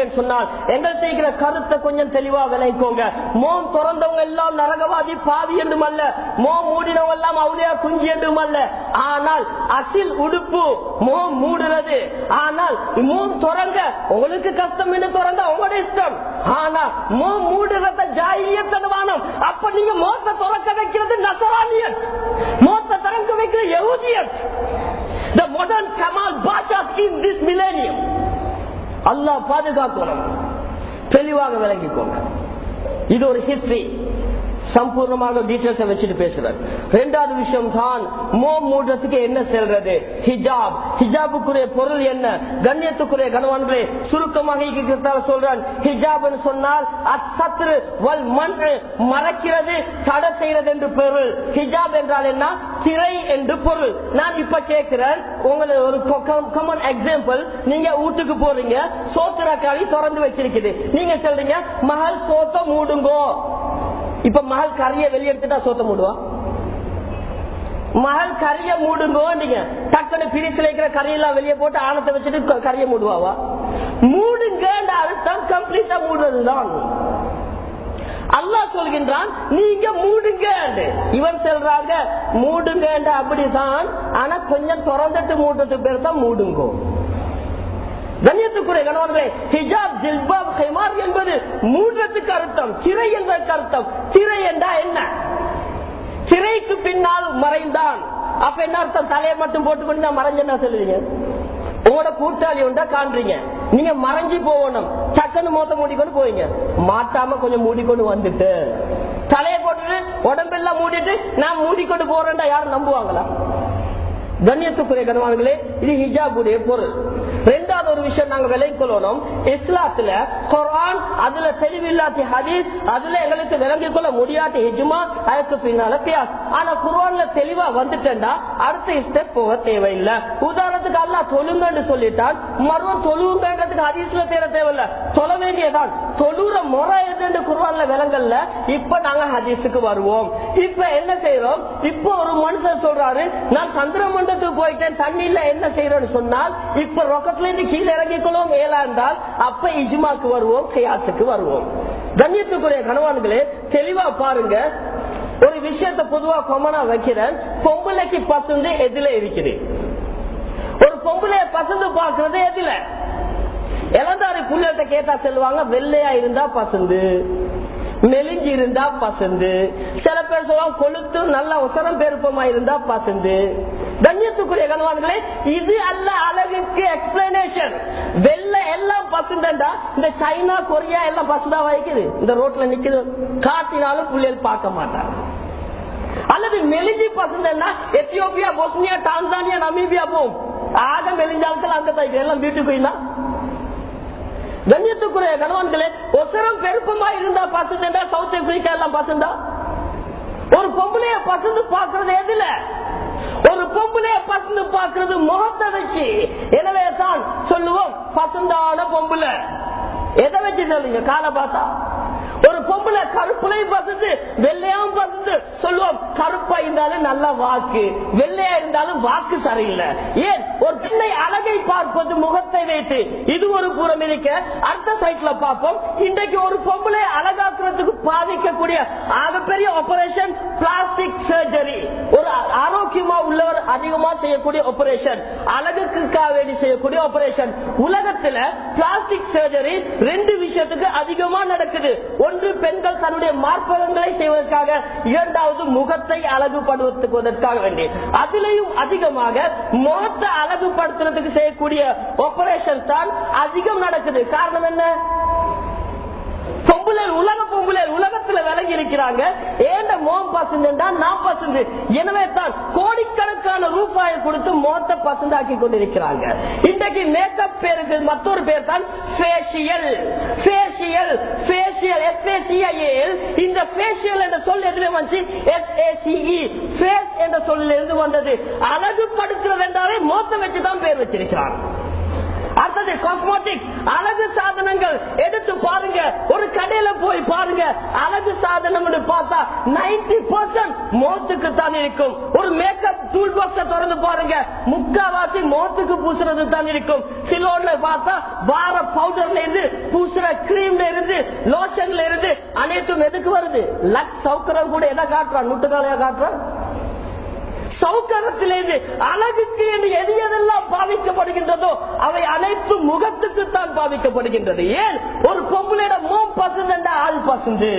என்று சொன்னால் எங்கள் இருக்கிற கருத்தை கொஞ்சம் தெளிவா விளைக்கோங்க மோம் திறந்தவங்க எல்லாம் நரகவாதி பாவி என்றும் அல்ல. மோம் மூடினவங்க எல்லாம் அவளியா குஞ்சி என்றும் அல்ல. ஆனால் அசில் உடுப்பு மோம் மூடுறது. ஆனால் மோம் திறங்க உங்களுக்கு கஷ்டம் என்று திறந்த உங்களோட இஷ்டம். ஆனா மோம் மூடுறத ஜாயியத்தனவானம். அப்ப நீங்க மோத்த திறக்க வைக்கிறது நசரானியன். மோத்த திறக்க வைக்கிறது யகுதியன். The modern Kamal Bacha in this millennium. அல்லாஹ் பாதுகாக்கணும் தெளிவாக விளங்கிக்கோங்க. இது ஒரு ஹிஸ்டரி. சம்பூர்ணமாக டீட்டெயில்ஸ் வச்சுட்டு பேசுறார். ரெண்டாவது விஷயம் தான் மோ மூடுறதுக்கு என்ன செல்றது? ஹிஜாப் ஹிஜாபுக்குரிய பொருள் என்ன? கண்ணியத்துக்குரிய கணவான்களே சுருக்கமாக சொல்றான் ஹிஜாப் சொன்னால் அசத்ரு வல் மண் மறைக்கிறது தடை செய்யறது என்று பொருள். ஹிஜாப் என்றால் என்ன? திரை என்று பொருள். நான் இப்ப கேட்கிறேன் உங்களை ஒரு காமன் எக்ஸாம்பிள் நீங்க வீட்டுக்கு போறீங்க சோத்துற காலி திறந்து வச்சிருக்குது. நீங்க சொல்றீங்க மகள் சோத்த மூடுங்கோ. இப்ப மகள் கறிய வெளியெடுத்துட்டா சோத்த மூடுவா? மகள் கறிய மூடுங்கோ நீங்க. டக்குனு பிரிச்சு வைக்கிற கறியெல்லாம் வெளியே போட்டு ஆணத்தை வச்சுட்டு கறிய மூடுவாவா? மூடுங்கன்ற அர்த்தம் கம்ப்ளீட்டா மூடுறதுதான். அல்லாஹ் சொல்கின்றான் நீங்க மூடுங்க இவன் சொல்றாங்க மூடுங்க அப்படிதான் ஆனா கொஞ்சம் திறந்துட்டு மூடுறது பேர் தான் மூடுங்கோ. கண்ணியத்துக்குரிய கணவர்களே ஹிஜாப் ஜில்பாப் ஹைமார் என்பது மூன்றத்துக்கு அர்த்தம். சிறை என்பதற்கு அர்த்தம். சிறை என்றா என்ன? சிறைக்கு பின்னால் மறைந்தான். அப்ப என்ன அர்த்தம்? தலையை மட்டும் போட்டுக்கொண்டு நான் மறைஞ்சேன்னா சொல்லுவீங்க? உங்களோட கூட்டாளி ஒன்றா காண்றீங்க. நீங்க மறைஞ்சு போகணும். டக்குன்னு மோத்த மூடிக்கொண்டு போவீங்க. மாட்டாம கொஞ்சம் மூடிக்கொண்டு வந்துட்டு. தலையை போட்டுட்டு உடம்பெல்லாம் மூடிட்டு நான் மூடிக்கொண்டு போறேன்டா யாரும் நம்புவாங்களா? கண்ணியத்துக்குரிய கணவான்களே இது ஹிஜாபுடைய பொருள். ரெண்டாவது ஒரு விஷயம் நாங்க விலை கொள்ளணும். இஸ்லாத்துல குரான் அதுல தெளிவில்லாத ஹதீஸ் அதுல எங்களுக்கு விளங்கிக் கொள்ள முடியாத ஹிஜ்மா அதுக்கு பின்னால பியாஸ் ஆனா குரான்ல தெளிவா வந்துட்டா அடுத்த ஸ்டெப் போக தேவையில்லை. உதாரணத்துக்கு அல்லா தொழுங்கன்னு சொல்லிட்டான். மறுபடியும் தொழுங்கன்றதுக்கு ஹதீஸ்ல தேர தேவையில்லை. சொல்ல வேண்டியதான் தொழுற முறை எதுன்னு குரான்ல விளங்கல்ல. இப்ப நாங்க ஹதீஸுக்கு வருவோம். இப்ப என்ன செய்யறோம் இப்போ ஒரு மனுஷன் சொல்றாரு நான் சந்திரமண்டலத்துக்கு போயிட்டேன் தண்ணியில என்ன செய்யறோம்னு சொன்னால் இப்ப ரொக்க இருந்து கீழே இறங்கிக்கொள்வோம். ஏலா இருந்தால் அப்ப இஜ்மாக்கு வருவோம் கையாத்துக்கு வருவோம். கண்ணியத்துக்குரிய கணவான்களே தெளிவா பாருங்க. ஒரு விஷயத்தை பொதுவா கொமனா வைக்கிறேன். பொம்பளைக்கு பசுந்து எதுல இருக்குது. ஒரு பொம்பளைய பசுந்து பாக்குறது எதுல? இளந்தாரி புள்ளட்ட கேட்டா சொல்லுவாங்க வெள்ளையா இருந்தா பசுந்து மெலிஞ்சி இருந்தா பசுந்து. சில பேர் சொல்லுவாங்க கொளுத்து நல்ல உசரம் பெருப்பமா இருந்தா பசுந்து. கண்ணியத்துக்குரிய கனவான்களே இது அல்ல அழகுக்கு எக்ஸ்பிளனேஷன் வெள்ள எல்லாம் பசுந்தா இந்த சைனா கொரியா எல்லாம் பசுதா வைக்குது இந்த ரோட்ல நிக்குது. காட்டினாலும் புள்ளியல் பார்க்க மாட்டாங்க அல்லது மெலிஞ்சி பசந்தா எத்தியோப்பியா பொஸ்னியா டான்சானியா நமீபியா போகும் ஆக மெலிஞ்சாலத்தில் அந்த டைப் எல்லாம் வீட்டுக்கு போயினா கண்ணியத்துக்குரிய கணவான்களே ஒசரம் பெருப்பமா இருந்தா பசந்தா சவுத் ஆப்பிரிக்கா எல்லாம் பசந்தா? ஒரு பொம்பளைய பசந்து பாக்குறது எதுல? ஒரு பொம்பளைய பசந்து பாக்குறது முகத்தை வச்சு. எனவே தான் சொல்லுவோம் பசந்தான பொம்பளை. எதை வச்சு சொல்லுங்க காலை பார்த்தா? ஒரு பொம்பளை கருப்புலையும் வெள்ளையாவும் பசந்து சொல்லுவோம் கருப்பா இருந்தாலும் நல்ல வாக்கு. வெள்ளையா இருந்தாலும் வாக்கு சரியில்லை. ஏன்? ஒரு பிள்ளை அழகை பார்ப்பது முகத்தை வைத்து. இது ஒரு புறம் இருக்க. அடுத்த சைட்ல பார்ப்போம். இன்றைக்கு ஒரு பொம்பளை அழகாக்குறதுக்கு பாதிக்கக்கூடிய ஆகப்பெரிய ஆபரேஷன் பிளாஸ்டிக் சர்ஜரி ஒரு ஆரோக்கியமா உள்ளவர் அதிகமா செய்யக்கூடிய ஆபரேஷன் அழகுக்காக வேண்டி செய்யக்கூடிய ஆபரேஷன் உலகத்துல பிளாஸ்டிக் சர்ஜரி ரெண்டு விஷயத்துக்கு அதிகமா நடக்குது. ஒன்று பெண்கள் தன்னுடைய மார்பகங்கள் பாவங்களை செய்வதற்காக இரண்டாவது முகத்தை அழகுபடுத்துவதற்காக வேண்டி. அதிலையும் அதிகமாக முகத்தை அழகுபடுத்துறதுக்கு செய்யக்கூடிய ஆபரேஷன் தான் அதிகம் நடக்குது. காரணம் என்ன? பொம்புலர் உலக பொம்புலர் உலகத்துல விலகி இருக்கிறாங்க. ஏண்ட மோம் பசுந்தா நான் பசுந்து எனவே தான் கோடிக்கணக்கான ரூபாயை கொடுத்து மோத்த ஆக்கி கொண்டிருக்கிறாங்க. இன்றைக்கு மேக்கப் பேருக்கு மற்றொரு பேர் தான் ஃபேஷியல் ஃபேஷியல் ஃபேஷியல் எஃப்ஏசிஐஎல் இந்த ஃபேஷியல் என்ற சொல் எதுல வந்து எஸ்ஏசிஇ ஃபேஸ் என்ற சொல்லிலிருந்து வந்தது. அழகுபடுத்துறது என்றாலே மோத்த வச்சுதான் பேர் வச்சிருக்கிறார். அடுத்தது காஸ்மெட்டிக் அழகு சாதனங்கள் எடுத்து எடுத்து பாருங்க. ஒரு கடையில போய் பாருங்க. அழகு சாதனம் பார்த்தா நைன்டி பர்சன்ட் மோத்துக்கு தான் இருக்கும். ஒரு மேக்கப் டூல் பாக்ஸ திறந்து பாருங்க. முக்காவாசி மோத்துக்கு பூசுறது தான் இருக்கும். சிலோன்ல பார்த்தா வார பவுடர்ல இருந்து பூசுற கிரீம்ல இருந்து லோஷன்ல இருந்து அனைத்தும் எதுக்கு வருது? லக் சவுக்கரம் கூட எதை காட்டுறான்? முட்டுக்காலையா காட்டுறான்? சௌக்கரத்திலிருந்து அழகுக்கு என்று எது எதெல்லாம் பாவிக்கப்படுகின்றதோ அவை அனைத்து முகத்துக்கு தான் பாவிக்கப்படுகின்றது ஏன்? ஒரு பொம்பளையோட மோம் பசுந்த ஆள் பசுந்து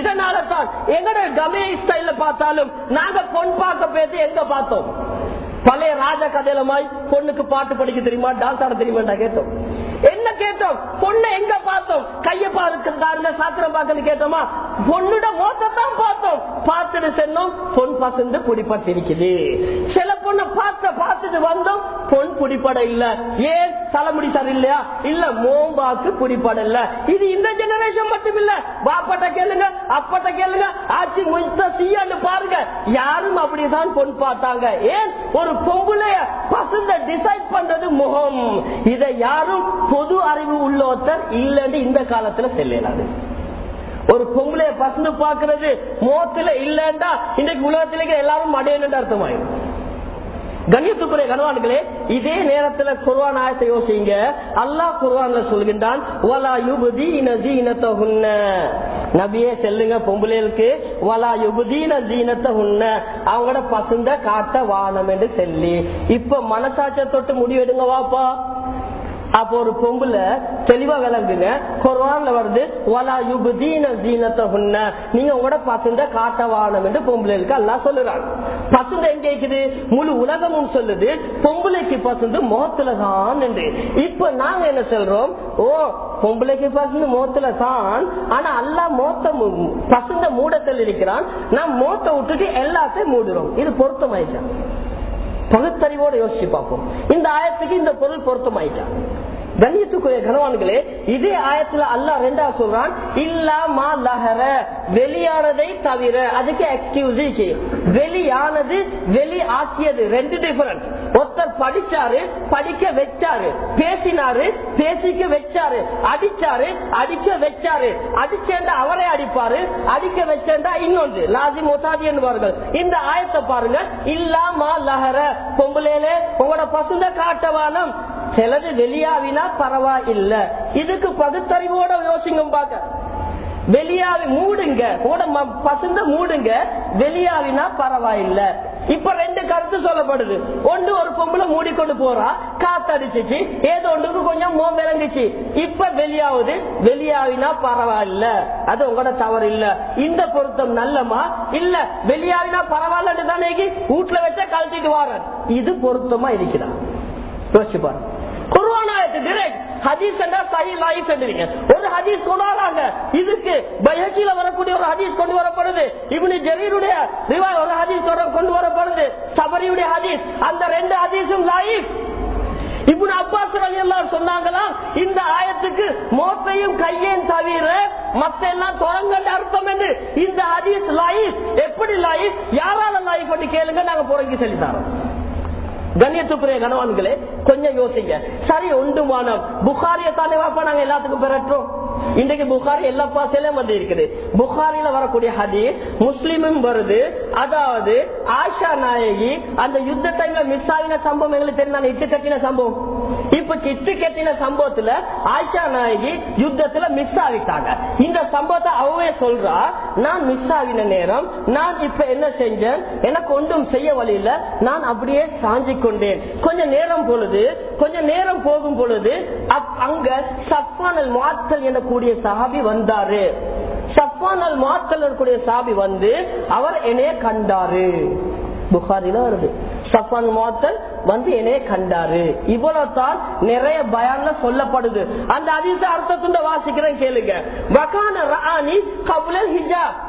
இதனால தான் எங்கட கமே ஸ்டைல பார்த்தாலும் நாங்க பொன் பார்க்க பேசி எங்க பார்த்தோம்? பழைய ராஜ கதையிலமாய் பொண்ணுக்கு பாட்டு படிக்க தெரியுமா? டான்ஸ் ஆட தெரியுமா கேட்டோம். கேட்டோம். பொண்ணை எங்க பார்த்தோம்? கைய பார்க்கிறாருல சாத்திரம் பார்க்கன்னு கேட்டோமா? பொண்ணுட மோசத்தான் பார்த்தோம். பார்த்துட்டு சென்னோம் பொன் பசந்து பிடிப்பட்டிருக்குது சில பொண்ணை பார்த்த பார்த்துட்டு வந்தோம். பொன் பிடிப்பட இல்ல. ஏன்? தலைமுடி சரியில்லையா இல்ல மோம்பாக்கு பிடிப்பட இல்ல. இது இந்த ஜெனரேஷன் மட்டும் இல்ல பாப்பட்ட கேளுங்க அப்பட்ட கேளுங்க ஆட்சி முயற்சி செய்யான்னு பாருங்க. யாரும் அப்படிதான் பொன் பார்த்தாங்க. ஏன்? ஒரு பொம்பளைய பசந்த டிசைட் பண்றது முகம். இதை யாரும் பொது அறிவு உள்ள ஒருத்தர் இல்லன்னு இந்த காலத்துல செல்லாது ஒரு பொங்கலைய பசந்து பாக்குறது மோத்துல இல்லண்டா இன்னைக்கு உலகத்திலேயே எல்லாரும் மடையன்னு அர்த்தமாயிடும் கண்ணியத்துக்குரிய கனவான்களே இதே நேரத்துல குர்வான் ஆயத்தை யோசிங்க. அல்லாஹ் குர்வான்ல சொல்கின்றான் வலா நபியே செல்லுங்க பொம்பளைகளுக்கு வலா யுபுதீன ஜீனத்தை தீனத்தகுன்ன அவங்களோட பசுந்த காட்ட வானம் என்று சொல்லி. இப்ப மனசாட்சிய தொட்டு முடிவெடுங்க வாப்பா. அப்போ ஒரு பொம்புல தெளிவா விளங்குங்க. குர்வான்ல வருது வலா யுபதீன ஜீனத்தஹுன்ன நீங்க உங்களோட பசுந்த காட்டவானம் என்று பொம்பளைகளுக்கு அல்லாஹ் சொல்லுறாங்க பசுந்த எங்க இருக்குது? முழு உலகமும் சொல்லுது. பொம்பளைக்கு பசுந்து முகத்துல தான் என்று இப்ப நாங்க என்ன சொல்றோம்? ஓ பொம்பளைக்கு பசுந்து முகத்துல தான். ஆனா அல்லா மோத்த மு- பசுந்த மூடத்தில் இருக்கிறான். நான் மோத்த விட்டுட்டு எல்லாத்தையும் மூடுறோம். இது பொருத்தமாயிட்டான் பகுத்தறிவோட யோசிச்சு பார்ப்போம். இந்த ஆயத்துக்கு இந்த பொருள் பொருத்தமாயிட்டான் கண்ணியத்துக்குரிய கனவான்களே இதே ஆயத்துல அல்லாஹ் ரெண்டா சொல்றான் இல்லா மா லஹர. வெளியானதை தவிர அதுக்கு எக்ஸ்கியூஸ் வெளியானது வெளி ஆக்கியது ரெண்டு டிஃபரன்ஸ் ஒருத்தர் படிச்சாரு படிக்க வச்சாரு பேசினாரு பேசிக்க வச்சாரு அடிச்சாரு அடிக்க வச்சாரு அடிச்சேண்டா அவரை அடிப்பாரு அடிக்க வச்சேண்டா இன்னொன்று லாசி மொசாதி என்பார்கள் இந்த ஆயத்தை பாருங்க இல்லாமா லஹர. பொம்பளையிலே உங்களோட பசுந்த காட்டவானம் சிலது வெளியாவினா பரவாயில்ல. இதுக்கு பகுத்தறிவோட யோசிங்க பார்க்க வெளியாவி மூடுங்க. கூட ம- பசுந்த மூடுங்க. வெளியாவினா பரவாயில்ல. இப்ப ரெண்டு கருத்து சொல்லப்படுது. ஒன்று ஒரு பொம்பளை மூடிக்கொண்டு போறா காத்தடிச்சிச்சு. ஏதோ ஒன்றுக்கு கொஞ்சம் மோ விளங்குச்சு. இப்ப வெளியாவுது வெளியாவினா பரவாயில்ல. அது உங்களோட தவறு இல்ல. இந்த பொருத்தம் நல்லமா? இல்ல. வெளியாவினா பரவாயில்லன்னு தானே வீட்டுல வச்சா கழட்டிட்டு வாரன். இது பொருத்தமா இருக்கிறான் யோசிச்சு பாருங்க. குர்ஆனாயத்து ஹதீஸ் என்றா சஹி என்றீங்க ஒரு ஹதீஸ் கொண்டாடுறாங்க இதுக்கு பைஹக்கில வரக்கூடிய ஒரு ஹதீஸ் கொண்டு வரப்படுது. இவனு ஜரீருடைய ரிவாய் ஒரு ஹதீஸ் கொண்டு- வரப்படுது. சபரியுடைய ஹதீஸ். அந்த ரெண்டு ஹதீஸும் அப்பாஸ் இந்த ஆயத்துக்கு மோத்தையும் கையையும் தவிர மத்த எல்லாம் தொடங்கண்ட அர்த்தம் என்று இந்த ஹதீஸ் லைஃப் எப்படி லைஃப் யாரால லாயிஃப் கேளுங்க. நாங்க புறங்கி சொல்லித்தாரோம் கண்ணியத்துக்குரிய கணவான்களே கொஞ்சம் யோசிங்க. சரி உண்டு மானம். புகாரிய தானே வாப்பா நாங்க எல்லாத்துக்கும் பெறட்டும். இன்றைக்கு புகாரி எல்லா பாசையிலும் வந்து இருக்குது புகாரில வரக்கூடிய ஹதி முஸ்லிமும் வருது. அதாவது ஆஷா நாயகி அந்த யுத்த டைம்ல மிஸ் ஆகின சம்பவம் எங்களுக்கு தெரியும்? இட்டு கட்டின சம்பவம். இப்ப கிட்டு கட்டின சம்பவத்துல ஆயிஷா நாயகி யுத்தத்துல மிஸ் ஆகிட்டாங்க. இந்த சம்பவத்தை அவவே சொல்றா நான் மிஸ் ஆகின நேரம் நான் இப்ப என்ன செஞ்சேன்? எனக்கு ஒன்றும் செய்ய வழியில நான் அப்படியே சாஞ்சி கொண்டேன். கொஞ்ச நேரம் பொழுது கொஞ்ச நேரம் போகும் பொழுது அங்க சப்பானல் மாத்தல் என கூடிய சஹாபி வந்தாரு. சப்பானல் மாத்தல் கூடிய சாபி வந்து அவர் என்னைய கண்டாரு. புகாரில வருது சப்பான் மோத்தல் வந்து என்னைய கண்டாரு. இவ்வளவு தான் நிறைய பயான்ல சொல்லப்படுது. அந்த அதிச அர்த்தத்துண்ட வாசிக்கிறேன் கேளுங்க. வகான ராணி கபுலல் ஹிஜாப்.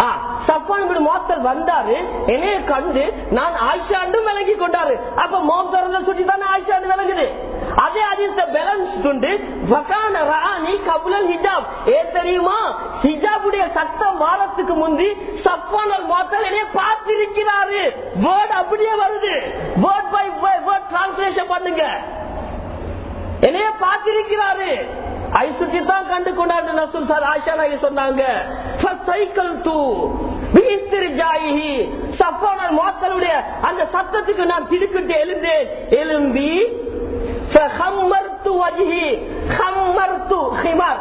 ஆ, சஃப்வான் வந்தாரு. என்னைய கண்டு நான் ஆயிஷாண்டு விளங்கி கொண்டாரு. அப்ப மோம் திறந்த சுற்றி தானே ஆயிஷாண்டு விளங்குது அதே அதிர்த்த பேலன்ஸ் கொண்டு கபுலன் ஹிஜாப். ஏ தெரியுமா? ஹிஜாபுடைய சத்தம் வாரத்துக்கு முந்தி சப்பானல் மாத்தல் என்னைய பார்த்திருக்கிறாரு. வேர்ட் அப்படியே வருது. வேர்ட் பை வேர்ட் டிரான்ஸ்லேஷன் பண்ணுங்க. என்னைய பார்த்திருக்கிறாரு. ஐசுக்கு தான் கண்டு கொண்டாடு நசூல் சார் ஆஷா நாயகி சொன்னாங்க. சைக்கிள் டூ சப்பானல் மாத்தலுடைய அந்த சத்தத்துக்கு நான் திருக்கிட்டு எழுந்தேன். எழும்பி وجهي خمرت خمار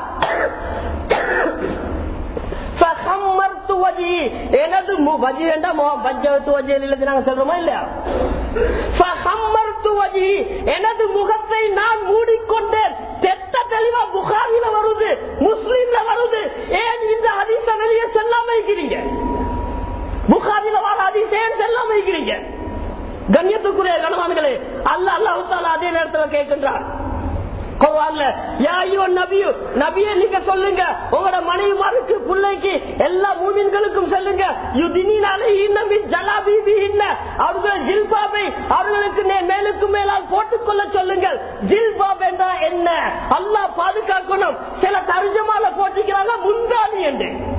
فخمرت وجهي எனது மு- வஜி என்றா முகம் பஞ்சவத்து வஜியில் இல்லது நாங்க சொல்றோமா இல்லையா فخمرت وجهي எனது முகத்தை நான் மூடிக்கொண்டேன் தெட்ட தெளிவா புகாரில வருது முஸ்லிம்ல வருது ஏன் இந்த ஹதீஸ வெளியே செல்லாம இருக்கிறீங்க புகாரில வர ஹதீஸ் ஏன் செல்லாம இருக்கிறீங்க கண்ணியத்துக்குரிய கணவான்களே அல்ல அல்லாஹு தாலா அதே நேரத்தில் கேட்கின்றார் நீங்க சொல்லுங்க. உங்களோட மனைவிமாருக்கு பிள்ளைக்கு எல்லா மூமின்களுக்கும் சொல்லுங்க. யுதினீன அலைஹின்ன மின் ஜலாபீபிஹின்ன. அவர்கள் ஜில்பாபை அவர்களுக்கு மே- மேலுக்கு மேலால் போட்டுக்கொள்ள சொல்லுங்கள். ஜில்பாப் என்றா என்ன? அல்லாஹ் பாதுகாக்கணும். சில தர்ஜமால போட்டிக்கிறாங்க முந்தானி என்று.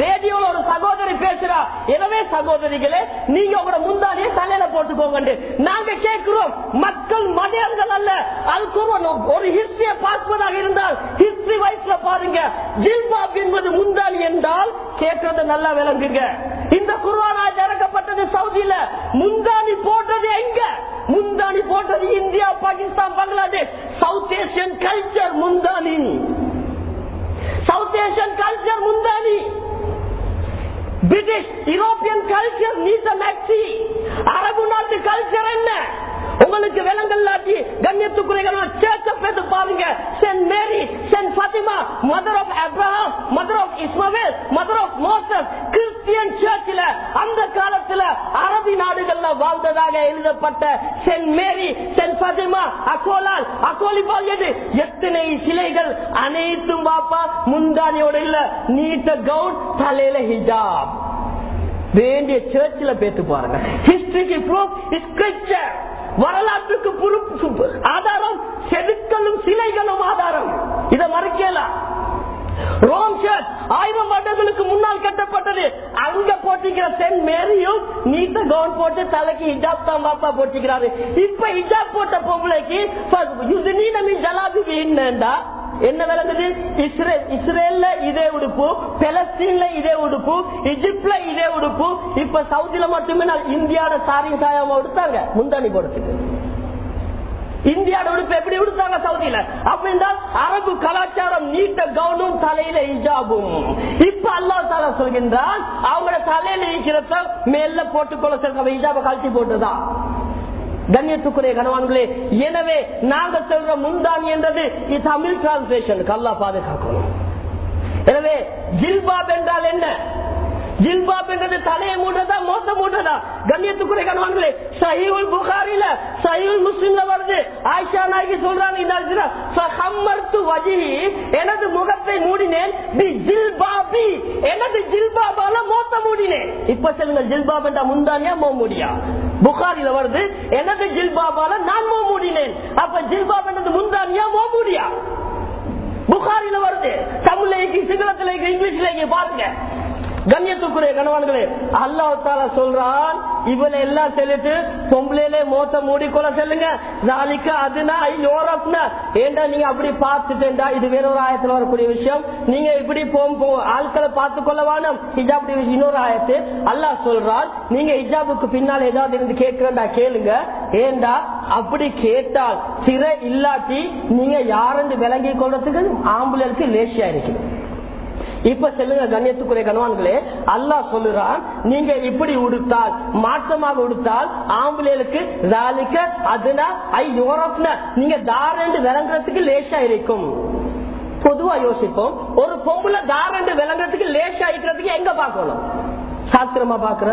ரேடியோல ஒரு சகோதரி பேசுறா. எனவே சகோதரிகளே நீங்க உங்களோட முந்தானியை தலையில போட்டுக்கோங்க நாங்க கேட்கிறோம் மக்கள் மனிதர்கள் அல்ல. அல்குர்ஆன் ஒரு ஹிஸ்டரிய பார்ப்பதாக இருந்தால் ஹிஸ்டரி வயசுல பாருங்க. ஜில்பாப் என்பது முந்தானி என்றால் கேட்கறத நல்லா விளங்குங்க. இந்த குர்ஆனாய் இறக்கப்பட்டது சவுதியில. முந்தானி போட்டது எங்க? முந்தானி போட்டது India Pakistan Bangladesh. South Asian culture முந்தானி. சவுத் ஏசியன் கல்ச்சர் முந்தானி. British, European culture mother of Abraham mother of Ishmael mother of Moses Christian சர்ச்சில் அந்த காலத்தில் அரபி நாடுகள்ல வாழ்ந்ததாக எழுதப்பட்ட சென்ட் மேரி சென்ட் பாத்திமா அகோலால் அகோலிபால் எது? எத்தனை சிலைகள் அனைத்தும் பாப்பா முந்தானியோட இல்ல நீட்ட கவுன் தலையில ஹிஜாப். வேண்டிய சர்ச்சில் பேத்து பாருங்க. ஹிஸ்டரிக்கு ப்ரூஃப் இஸ் கிரிச்சர் வரலாற்றுக்கு பொறுப்பு ஆதாரம் செதுக்கலும் சிலைகளும் ஆதாரம். இதை மறுக்கலாம் ரோம் சர்ச் ஆயிரம் வருடங்களுக்கு முன்னால் கட்டப்பட்டது. அங்க போட்டிருக்கிற சென்ட் மேரியும் நீட்ட கவுன் போட்டு தலைக்கு ஹிஜாப் தான் பாப்பா போட்டிருக்கிறாரு இப்ப ஹிஜாப் போட்ட பொம்பளைக்கு நீனமின் ஜலாபி என்னண்டா? என்ன விளங்குது? இஸ்ரேல் இஸ்ரேல்ல இதே உடுப்பு பெலஸ்தீன்ல இதே உடுப்பு இஜிப்ட்ல இதே உடுப்பு. இப்ப சவுதியில மட்டுமே நான் இந்தியாவோட சாரி சாயாம உடுத்தாங்க. முந்தானி போடுறதுக்கு. இந்தியாவோட உடுப்பு எப்படி உடுத்தாங்க சவுதியில? அப்படின்னா அரபு கலாச்சாரம் நீட்ட கவுனும் தலையில இஜாபும். இப்ப அல்லாஹ் தாலா சொல்கின்றான் அவங்களோட தலையில இருக்கிறத மேல போட்டுக்கொள்ள சொல்ற இஜாப கழட்டி போட்டுதான் கண்ணியத்துக்குரிய கணவான்களே எனவே நாங்கள் சொல்ற முந்தானி என்றது இது தமிழ் டிரான்ஸ்லேஷனுக்கு அல்லா பாதுகாக்கணும். எனவே ஜில்பாப் என்றால் என்ன? ஜில்பாப் என்றது தலையை மூடுறதா மோசம் மூடுறதா? கண்ணியத்துக்குரிய கணவான்களே சஹிவுல் புகாரில சஹிவுல் முஸ்லிம்ல வருது. ஆயிஷா நாயகி சொல்றாங்க எனது முகத்தை மூடினேன் பி ஜில்பாபி எனது ஜில்பாபால மோத்த மூடினேன். இப்ப சொல்லுங்க ஜில்பாப் என்றா முந்தானியா மோ முடியா புகாரில வருது எனது ஜில்பாபால நான் மூடினேன். அப்ப ஜில்பாப் எனது முந்தானியா மூடியா? புகாரில வருது தமிழ்ல இருக்கு சிங்களத்துல இருக்கு இங்கிலீஷ்ல இருக்கு பாருங்க. கண்ணியத்துக்குரிய கணவன்களே அல்லாஹ் சொல்றான் இவனை எல்லாம் செல்லிட்டு பொம்பளையிலே மோத்த மூடிக்கொள்ள சொல்லுங்க. நாளைக்கு அதுனா யோரப்னா ஏண்டா நீங்க அப்படி பார்த்துட்டேன்டா? இது வேற ஒரு ஆயத்துல வரக்கூடிய விஷயம். நீங்க இப்படி போகும் போ- ஆட்களை பார்த்து கொள்ள வேணும். ஹிஜாப் விஷயம் இன்னொரு ஆயத்து. அல்லாஹ் சொல்றான் நீங்க ஹிஜாபுக்கு பின்னால் ஏதாவது இருந்து கேட்கிறேன்டா கேளுங்க. ஏண்டா? அப்படி கேட்டால் சிறை இல்லாட்டி நீங்க யாருன்னு விளங்கி கொள்றதுக்கு ஆம்புலன்ஸுக்கு லேசியா இருக்குது. இப்ப சொல்லுங்க கண்ணியத்துக்குரிய கணவான்களே அல்லாஹ் சொல்லுறான் நீங்க இப்படி உடுத்தால் மாற்றமாக உடுத்தால் ஆம்பளைகளுக்கு ராலிக்க அதுனா ஐ யூரோப்ன நீங்க தாரண்டு விளங்குறதுக்கு லேசா இருக்கும். பொதுவா யோசிப்போம் ஒரு பொம்பளை தாரண்டு விளங்குறதுக்கு லேசா இருக்கிறதுக்கு எங்க பார்க்கணும்? சாஸ்திரமா பாக்குற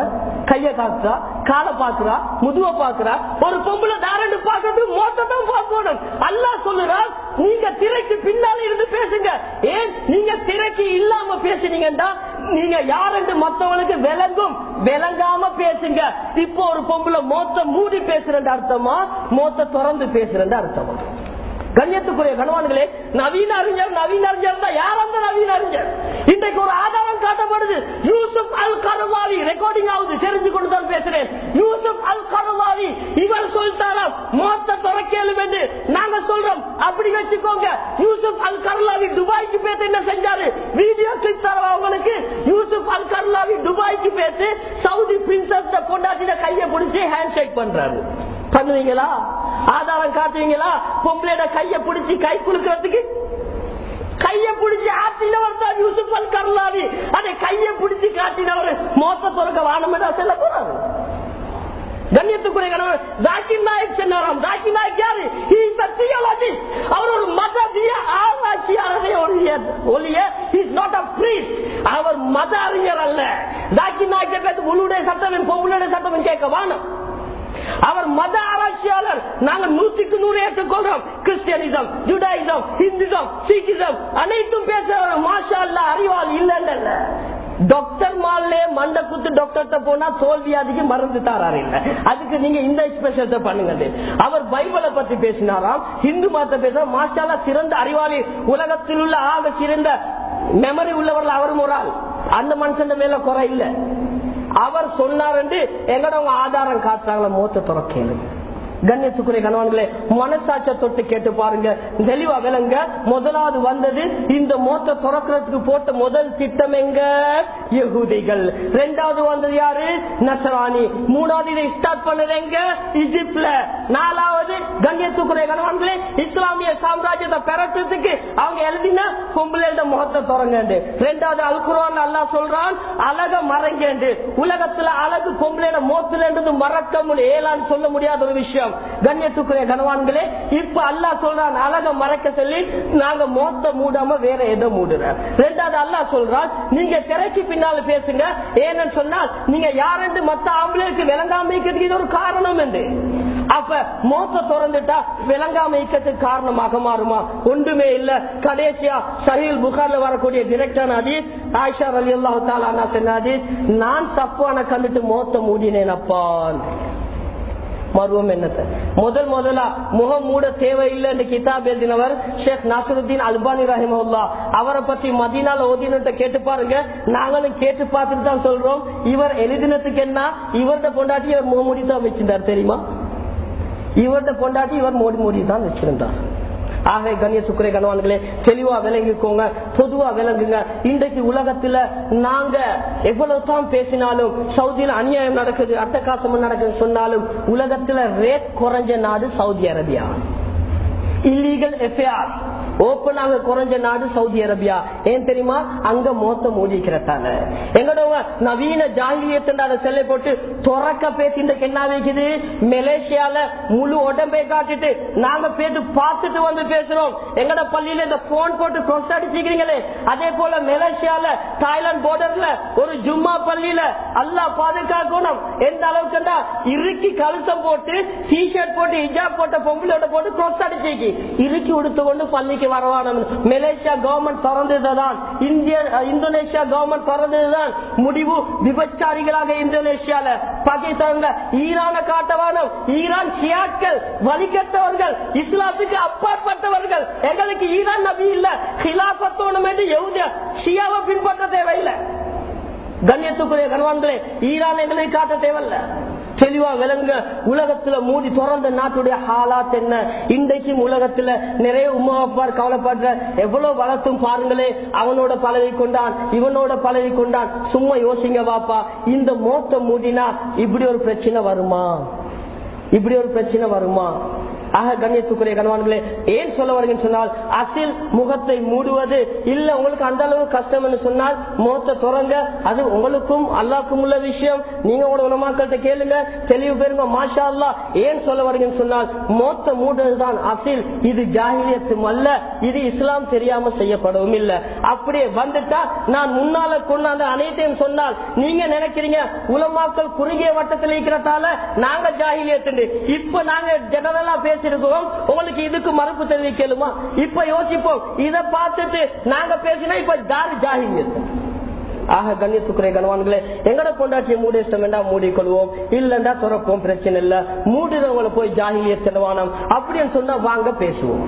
கைய காக்குறா காலை பாக்குறா முதுவ பாக்குறா ஒரு பொம்பளை தாரண்டு பாக்குறதுக்கு மோட்டத்தான் பார்க்கணும். அல்லாஹ் சொல்லுறான் நீங்க திரைக்கு பின்னால இருந்து பேசுங்க. ஏன்? நீங்க திரைக்கு இல்லாம பேசுனீங்கன்னா நீங்க யாரென்று மத்தவனுக்கு விளங்கும். விளங்காம பேசுங்க. இப்போ ஒரு பொம்பளை மோத்த மூடி பேசுறேன் அர்த்தமா? மோத்த திறந்து பேசுறேன் அர்த்தமா? கண்ணியத்துக்குரிய கணவான்களே நவீன அறிஞர் நவீன அறிஞர் தான். யார் அந்த நவீன அறிஞர்? இன்றைக்கு ஒரு ஆதாரம் காட்டப்படுது. யூசுப் அல் கருவாலி ரெக்கார்டிங் ஆகுது. தெரிஞ்சு கொண்டு தான் பேசுறேன். யூசுப் அல் கருவாலி இவர் சொல்லிட்டாராம் மோத்த துறக்கேலும் என்று நாங்க சொல்றோம். அப்படி வச்சுக்கோங்க. யூசுப் அல் கருலாவி துபாய்க்கு பேச என்ன செஞ்சாரு? வீடியோ கிளிப் தரவா அவங்களுக்கு யூசுப் அல் கருலாவி துபாய்க்கு பேசி சவுதி பிரின்சஸ் கொண்டாட்டின கையை பிடிச்சி ஹேண்ட் ஷேக் பண்றாரு. பண்ணுவீங்களா? ஆதாரம் காட்டுவீங்களா? பொம்பளையோட கைய பிடிச்சி கை குலுக்கிறதுக்கு? கைய பிடிச்சி ஆட்டினவர் தான் யூசுப் அல் கர்லாவி அதை கைய பிடிச்சி காட்டினவர் மோச துறக்க வானமெடா செல்ல போறாரு. கண்ணியத்துக்குரிய கணவர் ஜாக்கிர் நாயக் சொன்னாராம். ஜாக்கிர் நாயக் யாரு? He is a theologist. அவர் ஒரு மதவிய ஆராய்ச்சியாளரே ஒழிய ஒழிய he is not a அவர் மத அறிஞர் அல்ல. ஜாக்கிர் நாயக் பேச உன்னுடைய சட்டம் பொருளுடைய சட்டம் கேட்க வானம். அவர் மத ஆராய்ச்சியாளர். நாங்கள் நூற்றுக்கு நூறு ஏற்றுக்கொள்றோம் கிறிஸ்டியனிசம் ஜுடாயிசம் ஹிந்துசம் சீக்கிசம் அனைத்தும் பேசுறவர் மாஷா அல்ல அறிவால் இல்ல டாக்டர் மாலே மண்ட குத்து டாக்டர்கிட்ட போனா தோல்வியாதிக்கு மருந்து தாராரு இல்ல. அதுக்கு நீங்க இந்த எக்ஸ்பிரஷத்தை பண்ணுங்க அவர் பைபிளை பத்தி பேசினாராம். ஹிந்து மதத்தை பேச மாஷாலா சிறந்த அறிவாளி. உலகத்தில் உள்ள ஆக சிறந்த மெமரி உள்ளவர்கள் அவரும் ஒரு ஆள். அந்த மனுஷன் மேல குறை இல்லை. அவர் சொன்னார் என்று எங்கடவங்க ஆதாரம் காட்டுறாங்களா மூத்த துறக்கேளு கண்ணியத்துக்குரிய கணவன்களே மனசாட்சிய தொட்டு கேட்டு பாருங்க. தெளிவா விளங்க. முதலாவது வந்தது இந்த மோத்த துறக்கிறதுக்கு போட்ட முதல் திட்டம் எங்க? யகுதிகள். ரெண்டாவது வந்தது யாரு? நசராணி. மூணாவது இதை ஸ்டார்ட் பண்ணது எங்க? இஜிப்ட்ல. நாலாவது கண்ணியத்துக்குரிய கணவன்களே இஸ்லாமிய சாம்ராஜ்யத்தை பெறத்துக்கு அவங்க எழுதின பொம்பளையோட முகத்தை தொடங்க ரெண்டாவது அல்குரான் அல்லாஹ் சொல்றான் அழக மறைங்க உலகத்துல அழகு பொம்பளையோட மோத்துல மறக்க முடியும் சொல்ல முடியாத ஒரு விஷயம். கண்ணியத்துக்குரிய கனவான்களே இப்ப அல்லாஹ் சொல்றான் அழக மறைக்க சொல்லி நாங்க மோத்த மூடாம வேற எதை மூடுறோம் ரெண்டாவது அல்லாஹ் சொல்றான் நீங்க திரைக்கு பின்னால பேசுங்க ஏன்னு சொன்னால் நீங்க யாரென்று மத்த ஆம்பளைக்கு விளங்காம இருக்கிறதுக்கு இது ஒரு காரணம் என்று. அப்ப மோத்த திறந்துட்டா விளங்காம இயக்கத்துக்கு காரணமாக மாறுமா? ஒன்றுமே இல்ல. கடைசியா சஹீல் புகார்ல வரக்கூடிய டிரெக்டர் அதீஸ் ஆயிஷா அலி அல்லாஹு தாலா சொன்னாதி நான் தப்பான கண்டுட்டு மோத்த மூடினேன் அப்பான் மருவம் என்னத்தை? முதல் முதலா முகம் மூட தேவையில்லை என்று கிதாப் எழுதினவர் ஷேக் நாசருத்தீன் அல்பானி ரஹிமல்லா அவரை பத்தி மதினால ஓதினத்தை கேட்டு பாருங்க. நாங்களும் கேட்டு பார்த்துட்டு தான் சொல்றோம். இவர் எழுதினத்துக்கு என்ன? இவர்த பொண்டாட்டி இவர் முகமூடி தான் வச்சிருந்தார் தெரியுமா? இவர்த பொண்டாட்டி இவர் மோடி மூடி தான் வச்சிருந்தார். ஆக கண்ணிய சுக்கரை கணவான்களே தெளிவா விளங்கிக்கோங்க பொதுவா விளங்குங்க. இன்றைக்கு உலகத்துல நாங்க எவ்வளவு தான் பேசினாலும் சவுதியில அநியாயம் நடக்குது அட்டகாசம் நடக்குதுன்னு சொன்னாலும் உலகத்துல ரேட் குறைஞ்ச நாடு சவுதி அரேபியா. இல்லீகல் எஃப்ஐஆர் ஓப்பனாக குறைஞ்ச நாடு சவுதி அரேபியா. ஏன் தெரியுமா? அங்க மோத்த மூடிக்கிறதால எங்களோட நவீன ஜாகிலியத்தை செல்லை போட்டு துறக்க பேசி இன்றைக்கு என்ன வைக்குது. மலேசியால முழு உடம்பை காட்டிட்டு நாங்க பேசி பார்த்துட்டு வந்து பேசுறோம். எங்கட பள்ளியில இந்த போன் போட்டு கொஸ்ட் அடிச்சுக்கிறீங்களே. அதே போல மலேசியால தாய்லாந்து போர்டர்ல ஒரு ஜும்மா பள்ளியில அல்லாஹ் பாதுகாக்கணும். எந்த அளவுக்குண்டா இறுக்கி கழுத்தம் போட்டு டிஷர்ட் போட்டு ஹிஜாப் போட்ட பொம்பளோட போட்டு கொஸ் அடிச்சிக்கு. இறுக்கி உடுத்து கொண்டு பள்ளிக்கு வரவான மலேசியா கவர்மெண்ட் பிறந்ததுதான் இந்திய இந்தோனேஷியா கவர்மெண்ட் பிறந்ததுதான் முடிவு விபச்சாரிகளாக இந்தோனேஷியால பாகிஸ்தான்ல ஈரான காட்டவானம் ஈரான் ஷியாக்கள் வழிகட்டவர்கள் இஸ்லாத்துக்கு அப்பாற்பட்டவர்கள். எங்களுக்கு ஈரான் நபி இல்ல ஹிலாபத்தோனும் என்று எவ்வளவு ஷியாவை பின்பற்ற தேவையில்லை. கண்ணியத்துக்குரிய கணவான்களே ஈரான் எங்களை காட்ட தேவையில்லை. தெளிவா விளங்க உலகத்துல மூடி திறந்த நாட்டுடைய ஹாலாத் என்ன? இன்றைக்கும் உலகத்துல நிறைய உமா அப்பார் கவலைப்படுற எவ்வளவு வளர்த்தும் பாருங்களே அவனோட பழகி கொண்டான் இவனோட பழகி கொண்டான். சும்மா யோசிங்க வாப்பா இந்த மோத்த மூடினா இப்படி ஒரு பிரச்சனை வருமா? இப்படி ஒரு பிரச்சனை வருமா? ஆக கண்ணியத்துக்குரிய கணவான்களே ஏன் சொல்ல வரீங்கன்னு சொன்னால் அசில் முகத்தை மூடுவது இல்ல உங்களுக்கு அந்த அளவு கஷ்டம் என்று சொன்னால் முகத்தை துறங்க அது உங்களுக்கும் அல்லாக்கும் உள்ள விஷயம். நீங்க உங்களோட உலமாக்கள்கிட்ட கேளுங்க தெளிவு பெறுங்க. மாஷா அல்லா ஏன் சொல்ல வரீங்கன்னு சொன்னால் மோத்த மூடுறதுதான் அசில். இது ஜாகிரியத்தும் அல்ல இது இஸ்லாம் தெரியாம செய்யப்படவும் இல்ல. அப்படியே வந்துட்டா நான் முன்னால கொண்டாந்த அனைத்தையும் சொன்னால் நீங்க நினைக்கிறீங்க உலமாக்கள் குறுகிய வட்டத்தில் இருக்கிறதால நாங்க ஜாகிலியத்து இப்ப நாங்க ஜெனரலா வச்சிருக்கோம் உங்களுக்கு இதுக்கு மறுப்பு தெரிவிக்கலுமா? இப்ப யோசிப்போம். இத பார்த்துட்டு நாங்க பேசினா இப்ப ஜாரி ஜாகிலியத்து ஆக கண்ணியத்துக்குரிய கணவான்களே எங்கட பொண்டாட்டியை மூடி இஷ்டம் வேண்டாம் மூடிக்கொள்வோம். இல்லைண்டா துறப்போம் பிரச்சனை இல்ல. மூடுறவங்களை போய் ஜாகிலிய செலவானம் அப்படின்னு சொன்னா வாங்க பேசுவோம்.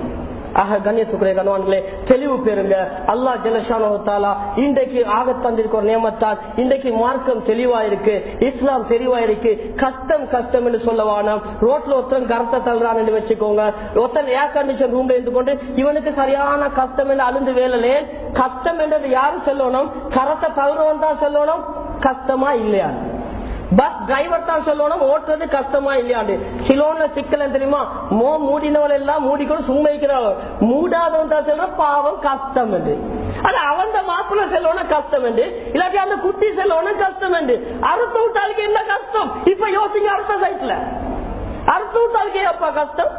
ஆக கண்ணியத்துக்குரிய கணவான்களே தெளிவு பெறுங்க. அல்லாஹ் ஜலஷானோ தாலா இன்றைக்கு ஆக தந்திருக்க ஒரு நியமத்தான் இன்றைக்கு மார்க்கம் தெளிவா இருக்கு இஸ்லாம் தெளிவா இருக்கு கஷ்டம் கஷ்டம் என்று சொல்லவானா ரோட்ல ஒருத்தன் கரத்தை தள்ளுறான் என்று வச்சுக்கோங்க. ஒருத்தன் ஏர் கண்டிஷன் ரூம்ல இருந்து கொண்டு இவனுக்கு சரியான கஷ்டம் என்று அழுந்து வேலையே கஷ்டம் என்றது யாரும் சொல்லணும்? கரத்தை தள்ளுறவன் தான் சொல்லணும். கஷ்டமா இல்லையா? பஸ் டிரைவர் தான் சொல்லணும் ஓட்டுறது கஷ்டமா இல்லையாண்டு. சிலோன்ல சிக்கல் தெரியுமா? மோ மூடினவன் எல்லாம் மூடிக்கொண்டு சும்மா இருக்கிறவன் மூடாதவன் தான் சொல்ற பாவம் கஷ்டம் என்று. அது அவன் மாப்பிள்ள செல்லணும் கஷ்டம் என்று. இல்லாட்டி அந்த குட்டி செல்லணும் கஷ்டம் என்று. அறுத்து விட்டாளுக்கு என்ன கஷ்டம்? இப்ப யோசிங்க அடுத்த சைட்ல அறுத்த விட்டாளுக்கு அப்பா கஷ்டம்?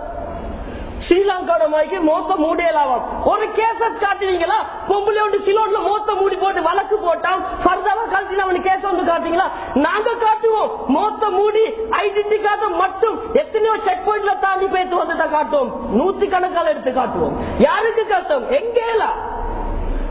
ஸ்ரீலங்காவோட மைக்கு மோத்த மூடியலாவாம் ஒரு கேசட் காட்டுவீங்களா பொம்பளை ஒன்று சிலோட்ல மோத்த மூடி போட்டு வழக்கு போட்டான் ஃபர்தாவா கழிச்சு அவனு கேச வந்து காட்டுவீங்களா நாங்க காட்டுவோம். மோத்த மூடி ஐடென்டி கார்டு மட்டும் எத்தனையோ செக் பாயிண்ட்ல தாண்டி போயிட்டு வந்து காட்டுவோம். நூத்தி கணக்கால எடுத்து காட்டுவோம். யாருக்கு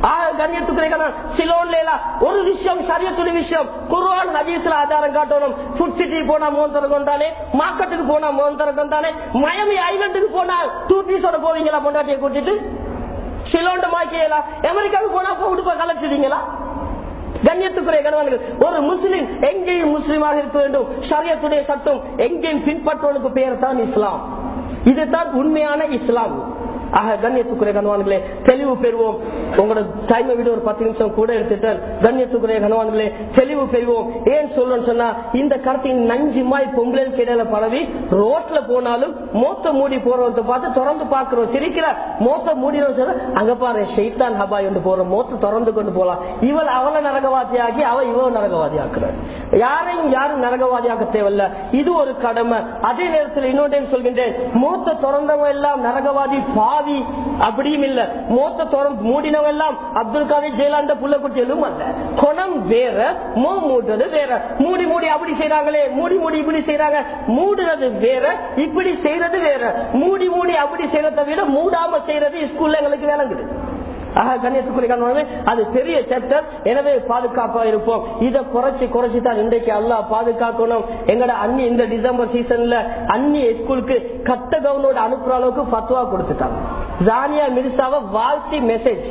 கஷ்டம் எங்கேலா ஒரு விஷயம் சரியத்துடைய விஷயம். குருவான் ஹதீஸ்ல ஆதாரம் காட்டணும். ஃபுட் சிட்டி போனா மோந்தரம் கொண்டானே மார்க்கெட்டுக்கு போனா மோந்தரம் கொண்டானே மயமி ஐலண்டுக்கு போனா டூ பீஸோட போவீங்களா பொண்டாட்டியை கூட்டிட்டு? சிலோண்ட மாக்கியலா அமெரிக்காவுக்கு போனா போட்டு போய் கலைச்சிட்டீங்களா கண்ணியத்துக்குரிய கணவன்கள் ஒரு முஸ்லிம் எங்கேயும் முஸ்லீமாக இருக்க வேண்டும். சரியத்துடைய சட்டம் எங்கேயும் பின்பற்றுவதற்கு பெயர் தான் இஸ்லாம். இதுதான் உண்மையான இஸ்லாம். ஆக கண்ணியத்துக்குரிய கணவான்களே தெளிவு பெறுவோம். உங்களோட டைமை விட ஒரு பத்து நிமிஷம் கூட எடுத்துட்டேன் கண்ணியத்துக்குரிய கணவான்களே தெளிவு பெறுவோம். ஏன் சொல்லணும்னு சொன்னா இந்த கருத்தின் நஞ்சு மாய் பொங்கலுக்கு இடையில பரவி ரோட்ல போனாலும் மோத்த மூடி போறவங்க பார்த்து திறந்து பார்க்கிறோம். சிரிக்கிற மோத்த மூடினோம் அங்க பாரு ஷெய்தான் ஹபாய் கொண்டு போறோம் மோத்த திறந்து கொண்டு போலாம். இவள் அவளை நரகவாதி ஆகி அவ இவ நரகவாதி ஆக்குறார் யாரையும் யாரும் நரகவாதி தேவையில்ல. இது ஒரு கடமை. அதே நேரத்தில் இன்னொன்று சொல்கின்றேன் மூத்த திறந்தவங்க எல்லாம் நரகவாதி பா பாவி அப்படியும் இல்ல. மூத்த திறந்து மூடினவங்க எல்லாம் அப்துல் காதர் ஜெயலலிதா புள்ள குட்டிகளும் அல்ல. குணம் வேற மோ மூடுறது வேற. மூடி மூடி அப்படி செய்யறாங்களே மூடி மூடி இப்படி செய்யறாங்க மூடுறது வேற இப்படி செய்யறது வேற. மூடி மூடி அப்படி செய்யறத விட மூடாம செய்யறது ஸ்கூல்ல எங்களுக்கு விளங்குது ஆக கண்ணியத்துக்குரிய அது பெரிய சேப்டர் எனவே பாதுகாப்பா இருப்போம். இதை குறைச்சு குறைச்சு தான் இன்றைக்கு அல்லாஹ் பாதுகாக்கணும். எங்கட அண்ணி இந்த டிசம்பர் சீசன்ல அண்ணி ஸ்கூலுக்கு கட்ட கவுனோட அனுப்புற அளவுக்கு பத்துவா கொடுத்துட்டாங்க. ஜானியா மிர்சாவை வாழ்த்தி மெசேஜ்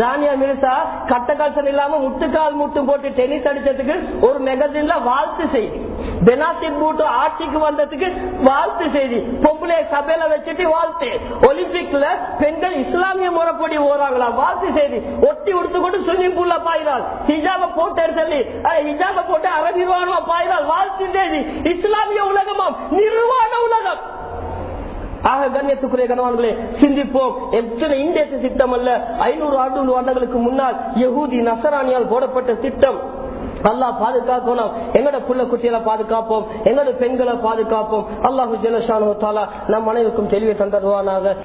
ராணியா மிர்சா கட்ட கால்சல் இல்லாம முட்டுக்கால் முட்டும் போட்டு டென்னிஸ் அடிச்சதுக்கு ஒரு மேகசின்ல வாழ்த்து செய்யும் பெனாசிப் பூட்டு ஆட்சிக்கு வந்ததுக்கு வாழ்த்து செய்தி. பொம்பளை சபையில வச்சுட்டு வாழ்த்து. ஒலிம்பிக்ல பெண்கள் இஸ்லாமிய முறைப்படி ஓறாங்களா வாழ்த்து செய்தி. ஒட்டி உடுத்து கொண்டு ஸ்விம்மிங் பூல்ல பாயிறாள். ஹிஜாப போட்டு சொல்லி ஹிஜாப போட்டு அரை நிர்வாணமா பாயிறாள். வாழ்த்து செய்தி. இஸ்லாமிய உலகமாம். நிர்வாண உலகம். ஆக கண்ணியத்துக்குரிய கணவான்களே சிந்திப்போம். எத்தனை இந்திய திட்டம் அல்ல ஐநூறு ஆண்டு ஆண்டுகளுக்கு முன்னால் யகுதி நசராணியால் போடப்பட்ட திட்டம். நல்லா பாதுகாக்கணும். எங்கட புள்ள குட்டிகளை பாதுகாப்போம். எங்கட பெண்களை பாதுகாப்போம். அல்லாஹு ஜெலஷானு தாலா நம் அனைவருக்கும் தெளிவை தந்தருவானாக.